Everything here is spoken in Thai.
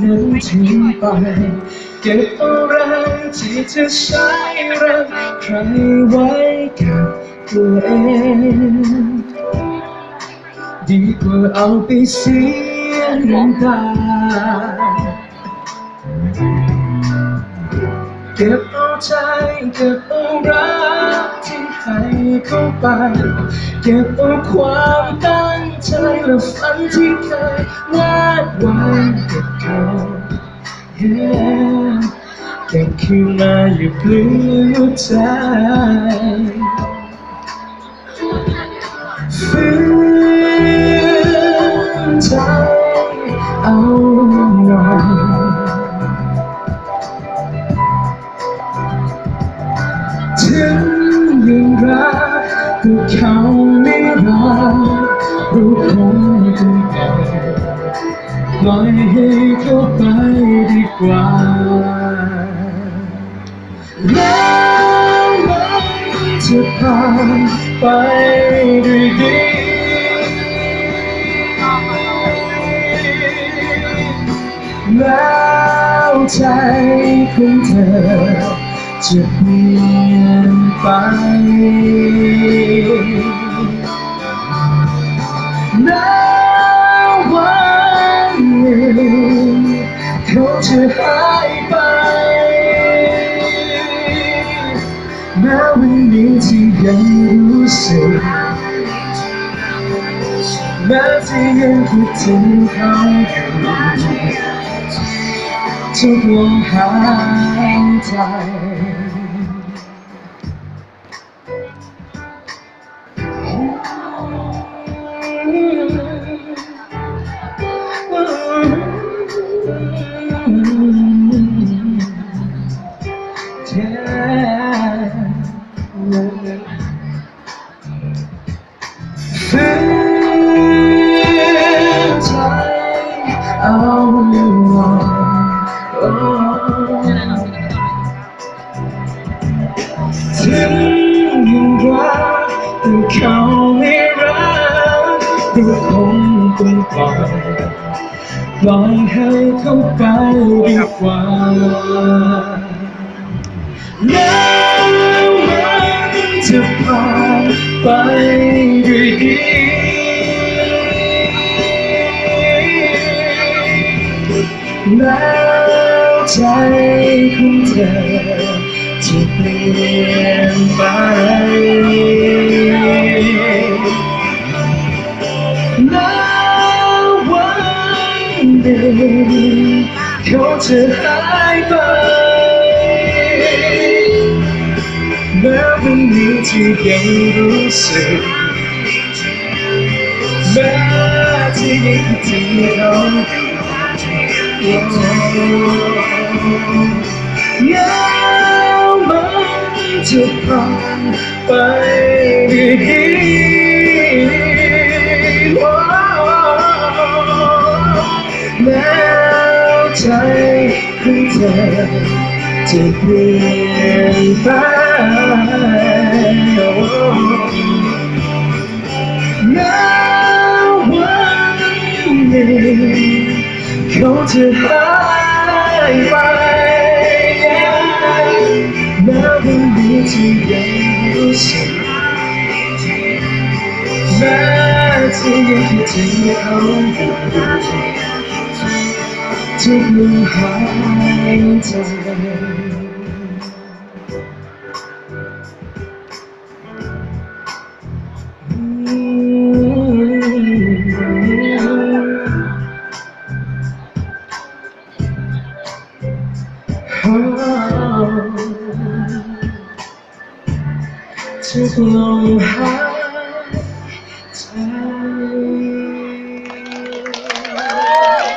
นั้นทิ้งไปเก็บเอาแรงที่จะใช้รักใครไว้กับตัวเองดีกว่าเอาไปเสียน้ำตาเก็บเอาใจเก็บเอารัก เข้าไป เก็บเอาความตั้งใจและฝันที่เคยวาดไว้กับเขา Yeah เก็บคืนมาอย่าเปลือใจฝืนใจเอาหน่อยถึงยังรัก ก็เขาไม่รักรู้คงต้องปล่ปล่อยให้เขาไปดีกว่าแล้วมันจะผ่านไปด้วยดีแล้วใจของเธอ จะเปลี่ยนไปแล้ววันหนึ่งเขาจะหายไปแม้วันนี้ที่ยังรู้สึกแม้ที่ยังคิดถึงเขาอยู่ ทุกลมหายใจฝืนใจเอาไว้ ถึงยังรักแต่เขาไม่รักก็คงต้องปล่อยปล่อยให้เขาไปดีกว่าแล้วมันจะผ่านไป เธอจะเปลี่ยนไปแล้ววันหนึ่งเขาจะหายไปแม้วันนี้ที่ยังรู้สึกแม้ที่ยังคิดถึงเขาอยู่ แล้วมันจะผ่านไปดีแล้วใจของเธอจะเปลี่ยนไปแล้ววันหนึ่งเขาจะหายไป ที่ยังคิดถึงเขา